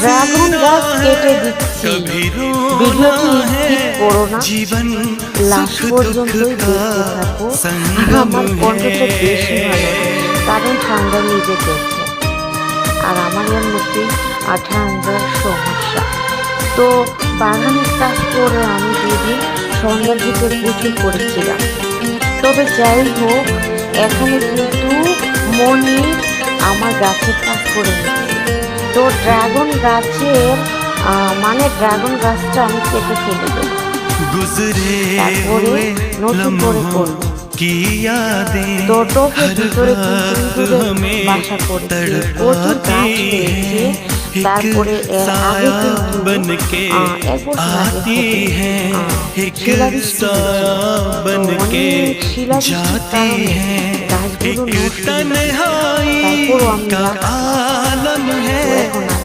Dragon গাছ কেটে দিচ্ছি। ভিডিওটি স্কিপ করো না। লাস্ট দেখতে থাকো। আমার কণ্ঠটা বেশি ভালো কারণ ঠান্ডা নিজে করছে। আর আমার এর মধ্যে সমস্যা। তো বাগানের কাজ করে আমি দিদি সন্ধ্যার দিকে পুজো করেছিলাম। তবে যাই হোক এখানে কিন্তু মনে আমার গাছের কাজ করে নিচ্ছে। তো ড্রাগন গাছের মানে ড্রাগন গাছটা আমি কেটে ফেলে দেব তারপরে নতুন করে করব টোটোকে ভিতরে বাসা করছে প্রচুর গাছ হয়েছে তারপরে আগে কিন্তু এক বছর আগে শিলাবৃষ্টি অনেক শিলাবৃষ্টির কারণে গাছগুলো নষ্ট হয়েছে তারপরও আমি गम है